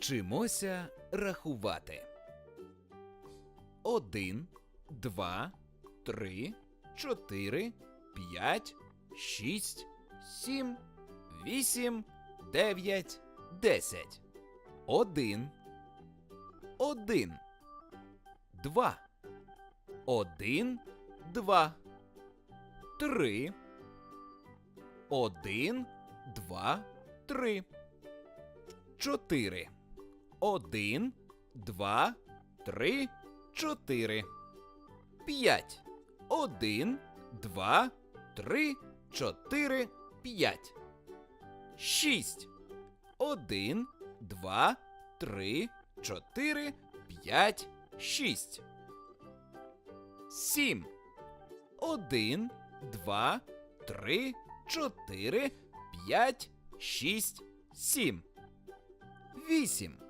Вчимося рахувати. Один, два, три, чотири, п'ять, шість, сім, вісім, дев'ять, десять. Один. Один. Два. Один, два. Три. Один, два, три. Чотири. Один, два, три, чотири. П'ять. Один, два, три, чотири, п'ять. Шість. Один, два, три, чотири, п'ять, шість. Сім. Один, два, три, чотири, п'ять, шість, сім. Вісім.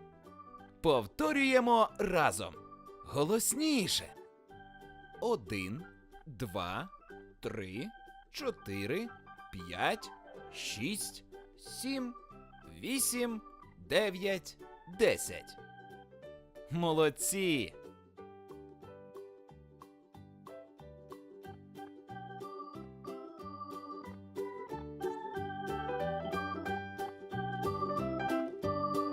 Повторюємо разом. Голосніше. Один, два, три, чотири, п'ять, шість, сім, вісім, дев'ять, десять. Молодці!